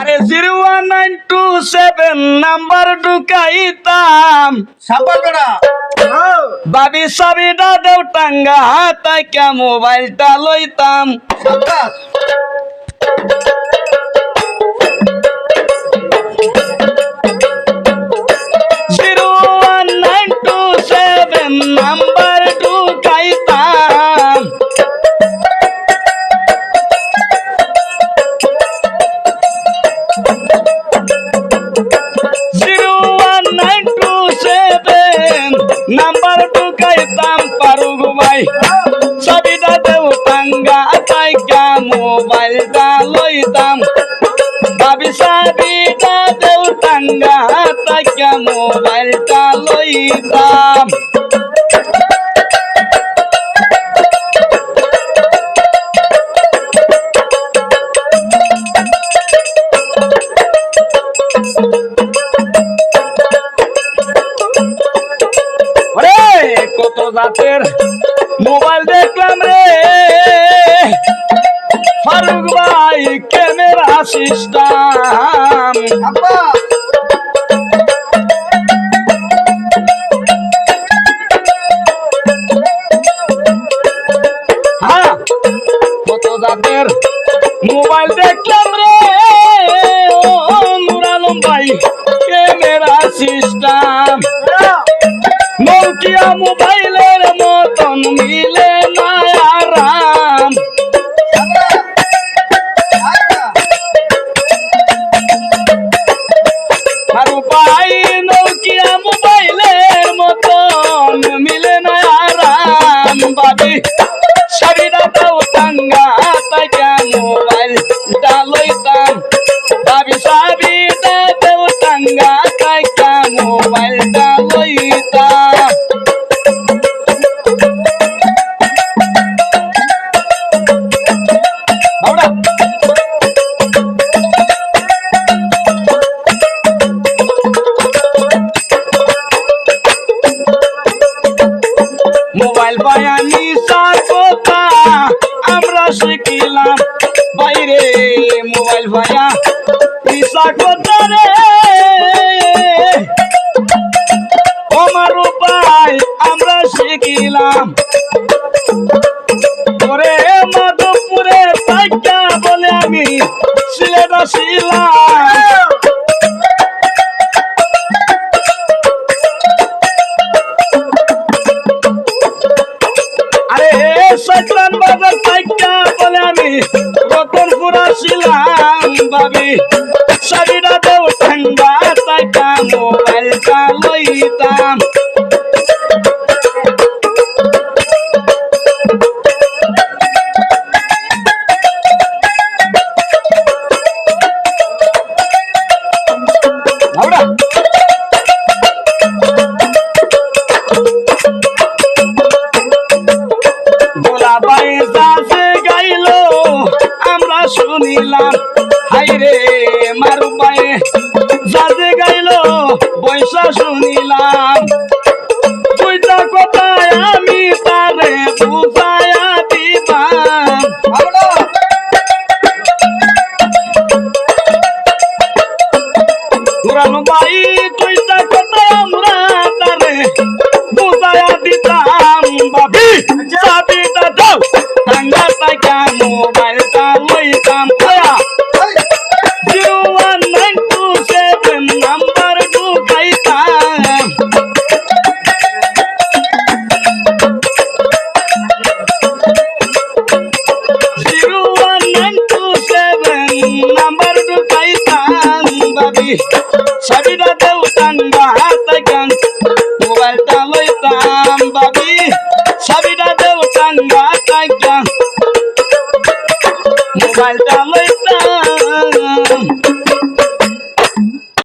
আরে zero one nine two seven number ঢুকাইতাম। সাপার বেড়া বাবি সাবিটা দেও টাঙ্গা হাতাই কে মোবাইলটা লইতাম। ভাই চাবিটা দেও টাঙ্গা তাইকা মোবাইলটা লইতাম ভাবি চাবিটা দেও টাঙ্গা তাইকা মোবাইলটা লইতাম কত জাতের মোবাইল দেখলাম রে। ফারুক ভাই ক্যামেরা সিস্টেম হ্যাঁ কত জাতের মোবাইল দেখলাম রে। ও নুরালম ভাই ক্যামেরা সিস্টেম নোকিয়া মোবাইলের শিখিলাম বাইরে মোবাইল ভায়া, পিসা কথা আমার আমরা শিখিলাম। ওরে মাধবপুরে আসিলাম আরে সৈতান বাজার পাইকা রতনপুর আসিলাম ভাবি। শাড়িটা দেও ঠান্ডা তাইকা মোবাইলটা লইতাম। আমরা গোলা শুনিলাম হাইরে মারু বাই যাচ্ছে গাইলো, বৈশা শুনিলাম। দুইটা কথায় আমি তারে বুঝায়া দিবাম। পুরানো বাই দেও